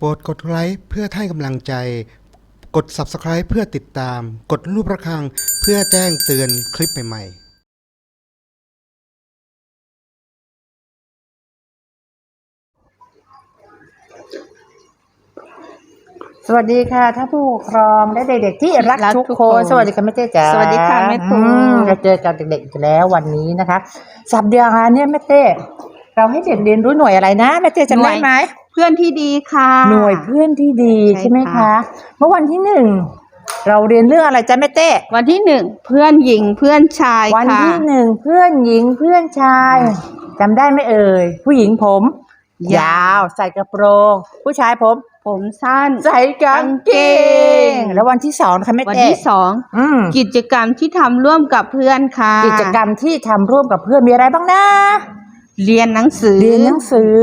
โปรดกดไลค์เพื่อให้กำลังใจ กด Subscribe เพื่อติดตาม กดรูประฆังเพื่อแจ้งเตือนคลิปใหม่ๆสวัสดีค่ะท่านผู้ปกครองและเด็กๆที่รักรักทุกทุกคคนนสวัสดีค่ะแม่เต้จ๋าสวัสดีค่ะแม่ตูนอืมเราเจอกับเด็กๆอีกแล้ววันนี้นะคะ สัปดาห์เนี้แม่เต้เราให้เด็กเรียนรู้หน่วยอะไรนะแม่เต้จำได้ไหมเพื่อนที่ดีค่ะ หน่วยเพื่อนที่ดีใช่ใช่ไหมคะค่ะเมื่อวันที่หนึ่งเราเรียนเรื่องอะไรจ๊ะแม่เต้ วันที่หนึ่งเพื่อนหญิงเพื่อนชายวันค่ะ ที่หนึ่งเพื่อนหญิงเพื่อนชายจำได้ไหมเอ่ย ผู้หญิงผมยาววใส่กระโปรง ผู้ชายผม ผมสั้น ใส่กางเกง แล้ววันที่สองนะคะแม่วันเต้ที่สองอืมกิจกรรมที่ทำร่วมกับเพื่อนค่ะกิจกรรมที่ทำร่วมกับเพื่อนมีอะไรบ้างนะ เรียนหนังสือ เรียนหนังสือ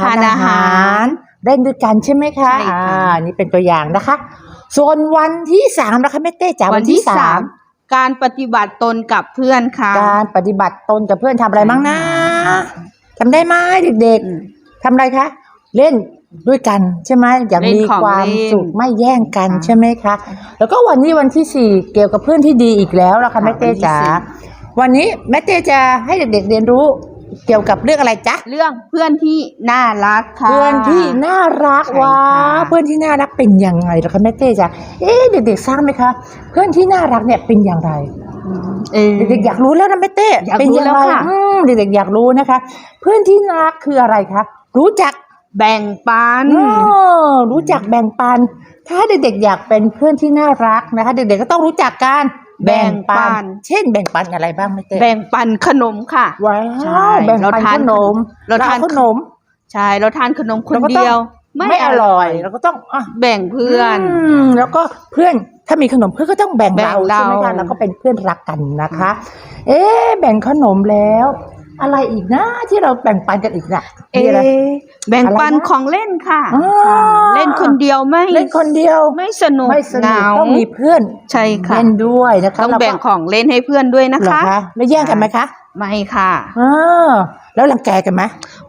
ทานอาหารเล่นด้วยกันใช่ไหมคะใช่ค่ะ อ่านี่เป็นตัวอย่างนะคะ ส่วนวันที่สามนะคะแม่เต้จ๋าวันที่สามการปฏิบัติตนกับเพื่อนค่ะ การปฏิบัติตนกับเพื่อนทำอะไรบ้างนะใช่ค่ะทำได้ไหมเด็กอืมๆทำอะไรคะ เล่นด้วยกันใช่ไหมอย่างเล่นมีของความเล่นสุขไม่แย่งกันค่ะใช่ไหมคะ แล้วก็วันนี้วันที่สี่เกี่ยวกับเพื่อนที่ดีอีกแล้วละค่ะค่ะแม่เต้จ๋าวันที่สี่ วันนี้แม่เต้จะให้เด็กๆเรียนรู้ เกี่ยวกับเรื่องอะไรจ๊ะ เรื่องเพื่อนที่น่ารักค่ะ เพื่อนที่น่ารักใช่ว้าค่ะเพื่อนที่น่ารักเป็นยังไงล่ะคะแม่เต้จ๊ะเอ๊ะเด็กๆทราบไหมคะ เพื่อนที่น่ารักเนี่ยเป็นอย่างไร เออ เด็กๆอยากรู้แล้วนะแม่เต้อยากรู้เป็นยังแล้วไงค่ะ อืมเด็กๆอยากรู้นะคะ เพื่อนที่น่ารักคืออะไรคะรู้จัก แบ่งปัน อ๋อรู้จักแบ่งปัน ถ้าเด็กๆอยากเป็นเพื่อนที่น่ารักนะคะ เด็กๆก็ต้องรู้จักการ แบ่งปัน เช่นแบ่งปันอะไรบ้างแม่เต้แบ่งปันขนมค่ะว้าใช่วแบ่งเราปันทาขนนมเราทานขนม ใช่เราทานขนมคนเราก็ต้อง เดียว ไม่อร่อยเราก็ต้องอะแบ่งเพื่อน มแล้วก็เพื่อนถ้ามีขนมเพื่อนก็ต้องแบ่งแบ่เรางเรา ใช่ไหมคะแล้วก็เป็นเพื่อนรักกันนะคะ เอ๊ะแบ่งขนมแล้ว อะไรอีกนะ ที่เราแบ่งปันกันอีกน่ะเอมีอะไร แบ่งปันอะไรนะของเล่นค่ะอ๋อ ค่ะเล่นคนเดียวไม่เล่นคนเดียวไม่สนุกไม่สเหนุกงาต้องมีเพื่อนใช่ค่ะ เล่นด้วยนะคะต้องล้วก็แบ่งของเล่นให้เพื่อนด้วยนะเหรอคะ คะแล้วแย่งกันไหมคะไม่ค่ะอ่าแล้วรังแกกันไหม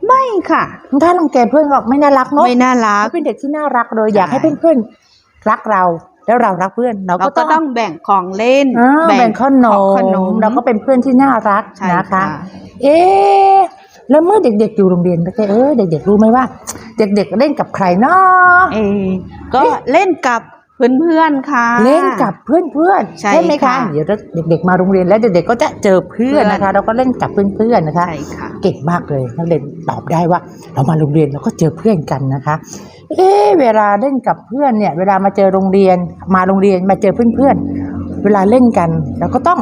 ไม่ค่ะ ถ้ารังแกเพื่อนก็ไม่น่ารักเนาะไม่น่ารักเขาเป็นเด็กที่น่ารักเลยอยากใช่ให้เพื่อนๆรักเรา แล้วเรารักเพื่อนเราเราก็ก็ต้องต้องแบ่งของเล่นอ่าแบ่งขนของมขนมเราก็เป็นเพื่อนที่น่ารักใช่นะคะค่ะเอ๊ะแล้วเมื่อเด็กๆอยู่โรงเรียนไปเออเด็กๆรู้ไหมว่า เด็กๆเล่นกับใครเนาะ เอก็เล่นกับ เพื่อนๆค่ะ เล่นกับเพื่อนๆใช่ไหมคะค่ะเดี๋ยวเด็กๆมาโรงเรียนแล้วเด็กๆก็จะเจอเพื่อนนะคะเพื่อนเราก็เล่นกับเพื่อนๆนะคะใช่ค่ะเก่งมากเลยนักเรียนตอบได้ว่า เรามาโรงเรียนเราก็เจอเพื่อนกันนะคะเอ๊ะเวลาเล่นกับเพื่อนเนี่ย เวลามาเจอโรงเรียนมาโรงเรียนมาเจอเพื่อนๆเวลาเล่นกันเราก็ต้อง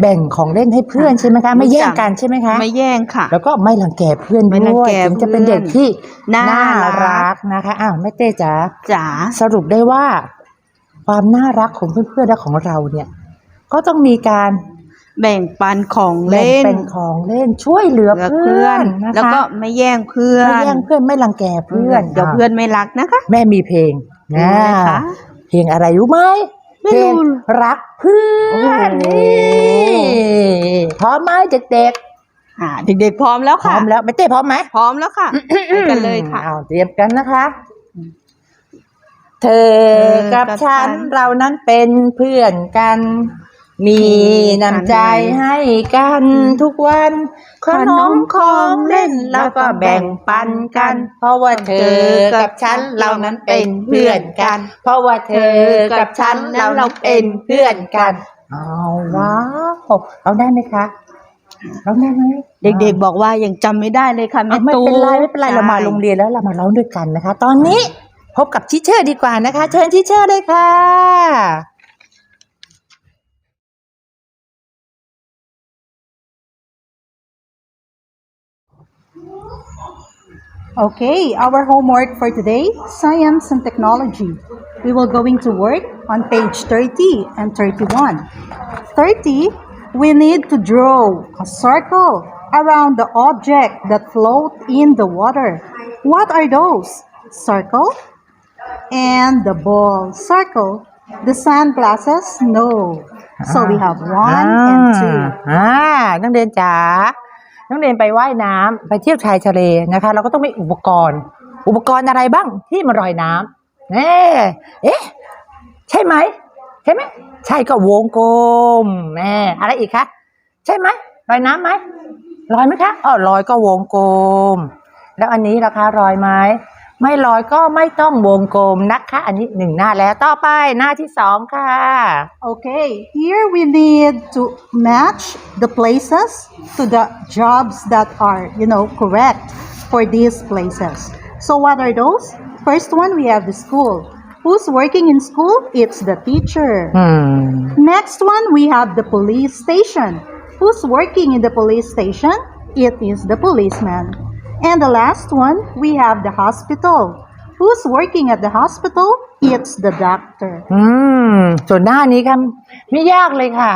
แบ่งของเล่นให้เพื่อนใช่ไหมคะ ไม่แย่งกันใช่ไหมคะ ไม่แย่งค่ะ แล้วก็ไม่รังแกเพื่อนไม่รังด้วยแกถึงจะเป็นเด็กที่น่าน่ารักรักนะคะอ้าวแม่เต้จ๋าจ๋าสรุปได้ว่า ความน่ารักของเพื่อนๆและของเราเนี่ย ก็ต้องมีการแบ่งปันของแบ่งเล่นเป็นของเล่นช่วยเหลือเหลือเพื่เพื่ออนนนะคะแล้วก็ไม่แย่งเพื่อนไม่แย่งเพื่อนไม่รังแกเพื่อนเดี๋ยวเพื่อนไม่รักนะคะ แม่มีเพลงเพลงอะไรคะเพลงอะไรรู้ไหมไม่ เพลงรู้รักเพื่อนโอ้โหนี่พร้อมไหมเด็กอ่าเด็กๆพร้อมแล้วๆพร้ค่ะ อมแล้วไม่เต้พร้อมไหมพร้อมแล้วค่ะไปกันเลยค่ะเอาเตรียมกันนะคะ เธอกับกับฉันฉันเรานั้นเป็นเพื่อนกัน มีน้ำใจให้กันทุกวัน ขนมของเล่นแล้วก็แบ่งปันกัน เพราะว่าเธอกับฉันเรานั้นเป็นเพื่อนกัน เพราะว่าเธอกับฉันเรานั้นเป็นเพื่อนกันเอาว้าวเราได้ไหมคะเราได้ไหมเด็กๆบอกว่ายังจำไม่ได้เลยค่ะแม่เอาไม่ตูเป็นไรไม่เป็นไรเรามาโรงเรียนแล้วเรามาร้องด้วยกันนะคะ ตอนนี้พบกับทิเชอร์ดีกว่านะคะ เชิญทิเชอร์เลยค่ะ Okay, our homework for today, science and technology. We will going to work on page 30 and 31. 30, we need to draw a circle around the object that float in the water. What are those? Circle and the ball. Circle. The sunglasses? No. So we have one and two. อ่านักเรียนจ๋า น้องเรนไปว่ายน้ำไปเที่ยวชายทะเลนะคะ เราก็ต้องมีอุปกรณ์ อุปกรณ์อะไรบ้างที่มาลอยน้ำเน่เอ๊ะใช่ไหมใช่ไหมใช่ก็วงกลมแม่อะไรอีกคะใช่ไหมลอยน้ำไหมลอยไหมคะอ๋อลอยก็วงกลม แล้วอันนี้ราคาลอยไหม ไม่ลอยก็ไม่ต้องวงกลมนะคะ อันนี้หนึ่งหน้าแล้วต่อไปหน้าที่สองค่ะ Okay, here we need to match the places to the jobs that are, you know, correct for these places. So what are those? First one, we have the school. Who's working in school? It's the teacher. อืม Next one, we have the police station. Who's working in the police station? It is the policeman. And the last one, we have the hospital. Who's working at the hospital? It's the doctor. อืม ส่วนหน้านี้ค่ะไม่ยากเลยค่ะ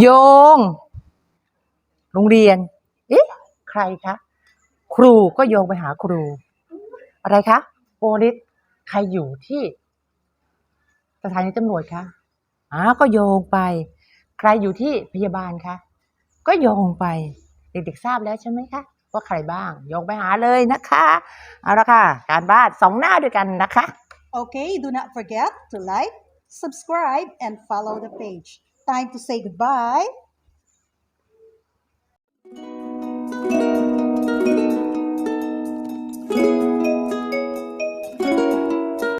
โยง โรงเรียน เอ๊ะ ใครคะ ครูก็โยงไปหาครู อะไรคะโปลิสใครอยู่ที่ สถานีตำรวจคะอ่าก็โยงไป ใครอยู่ที่พยาบาลคะ ก็โยงไป เด็กๆทราบแล้วใช่ไหมคะ ว่าใครบ้างโยกไปหาเลยนะคะ เอาละค่ะ การบ้านสองหน้าด้วยกันนะคะ Okay, do not forget to like, subscribe, and follow the page. Time to say goodbye.